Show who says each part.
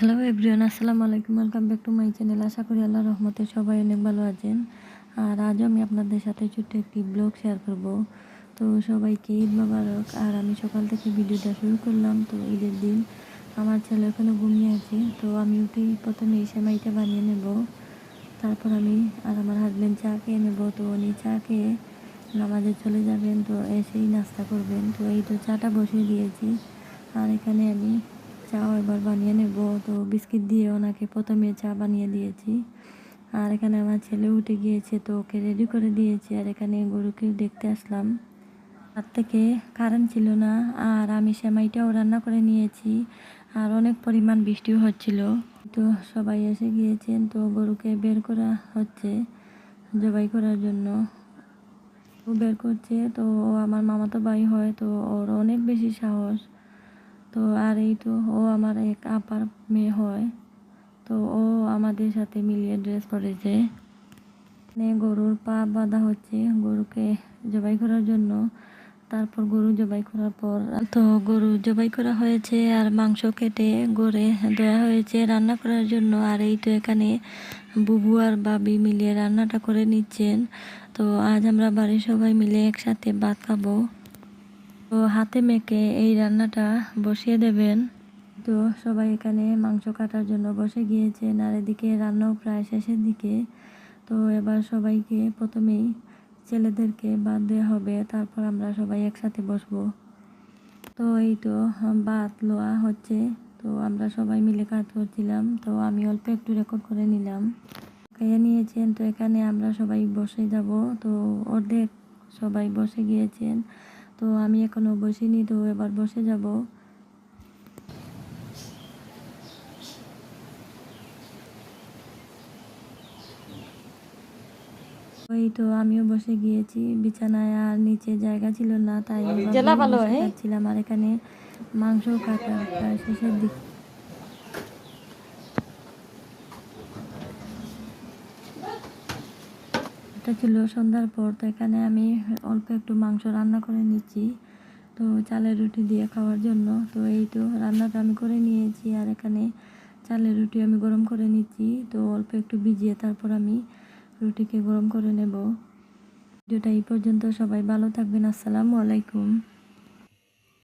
Speaker 1: Hello everyone আসসালামু আলাইকুম welcome back to my channel আশা করি আল্লাহ রহমতে সবাই অনেক ভালো আছেন। আর আজও আমি আপনাদের সাথে ছোট্ট একটি ব্লগ শেয়ার করব। তো সবাইকে ঈদ মোবারক। আর আমি সকাল থেকে ভিডিওটা শুরু করলাম। তো ঈদের দিন আমার ছেলে ওখানে ঘুমিয়ে আছে। তো আমি উঠেই প্রথমে এই সেমাইটা বানিয়ে নেব। তারপর আমি আর আমার হাজব্যান্ড চা খেয়ে নেব। তো উনি চা খেয়ে নামাজে চলে যাবেন। তো এসেই নাস্তা করবেন। তো এই তো চাটা বসিয়ে দিয়েছি। আর এখানে আমি চাও এবার বানিয়ে নেব। তো বিস্কিট দিয়ে ওনাকে প্রথমে চা বানিয়ে দিয়েছি। আর এখানে আমার ছেলে উঠে গিয়েছে, তো ওকে রেডি করে দিয়েছি। আর এখানে গরুকে দেখতে আসলাম। তার থেকে কারেন্ট ছিল না, আর আমি সেমাইটাও রান্না করে নিয়েছি। আর অনেক পরিমাণ বৃষ্টিও হচ্ছিল। তো সবাই এসে গিয়েছেন, তো গরুকে বের করা হচ্ছে জবাই করার জন্য। ও বের করছে, তো আমার মামাতো ভাই হয়, তো ওর অনেক বেশি সাহস। তো আর এই তো ও আমার এক আপার মেয়ে হয়। তো ও আমাদের সাথে মিলিয়ে ড্রেস পরেছে গরুর পা বাঁধা হচ্ছে গরুকে জবাই করার জন্য। তারপর গরু জবাই করার পর তো গরু জবাই করা হয়েছে আর মাংস কেটে গড়ে দেওয়া হয়েছে রান্না করার জন্য। আর এই তো এখানে বুবু আর বাবি মিলিয়ে রান্নাটা করে নিচ্ছেন। তো আজ আমরা বাড়ির সবাই মিলে একসাথে ভাত খাব। তো হাতে মেখে এই রান্নাটা বসিয়ে দেবেন। তো সবাই এখানে মাংস কাটার জন্য বসে গিয়েছেন আর এদিকে রান্নাও প্রায় শেষের দিকে। তো এবার সবাইকে প্রথমেই ছেলেদেরকে বাদ দেওয়া হবে, তারপর আমরা সবাই একসাথে বসবো। তো এই তো, ভাত, লোয়া হচ্ছে। তো আমরা সবাই মিলে কাজ করছিলাম, তো আমি অল্প একটু রেকর্ড করে নিলাম। খাইয়ে নিয়েছেন, তো এখানে আমরা সবাই বসে যাব। তো অর্ধেক সবাই বসে গিয়েছেন। তো আমি এখনও বসিনি তো এবার বসে যাব ওই তো আমিও বসে গিয়েছি বিছানায় আর নিচে জায়গা ছিল না তাই
Speaker 2: হ্যাঁ?
Speaker 1: ছিলাম আর এখানে মাংস কাটা শেষের দিক এটা ছিল সন্ধ্যার পর, তো এখানে আমি অল্প একটু মাংস রান্না করে নিচ্ছি। তো চালের রুটি দিয়ে খাওয়ার জন্য। তো এই তো রান্নাটা আমি করে নিয়েছি আর এখানে চালের রুটি আমি গরম করে নিচ্ছি। তো অল্প একটু ভিজিয়ে তারপর আমি রুটিকে গরম করে নেব। ভিডিওটা এই পর্যন্ত। সবাই ভালো থাকবেন। আসসালামু আলাইকুম।